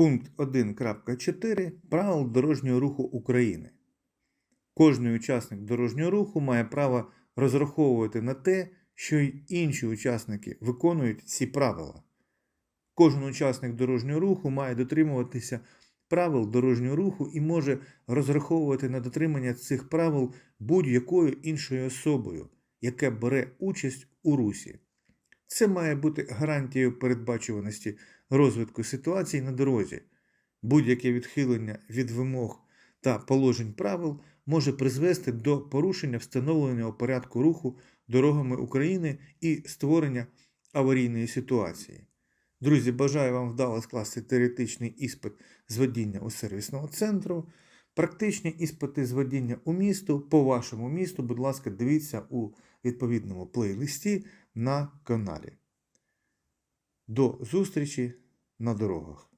Пункт 1.4 Правил дорожнього руху України. Кожний учасник дорожнього руху має право розраховувати на те, що й інші учасники виконують ці правила. Кожен учасник дорожнього руху має дотримуватися правил дорожнього руху і може розраховувати на дотримання цих правил будь-якою іншою особою, яка бере участь у русі. Це має бути гарантією передбачуваності розвитку ситуацій на дорозі. Будь-яке відхилення від вимог та положень правил може призвести до порушення встановленого порядку руху дорогами України і створення аварійної ситуації. Друзі, бажаю вам вдало скласти теоретичний іспит з водіння у сервісного центру. Практичні іспити з водіння у місту по вашому місту, будь ласка, дивіться у відповідному плейлисті на каналі. До зустрічі на дорогах.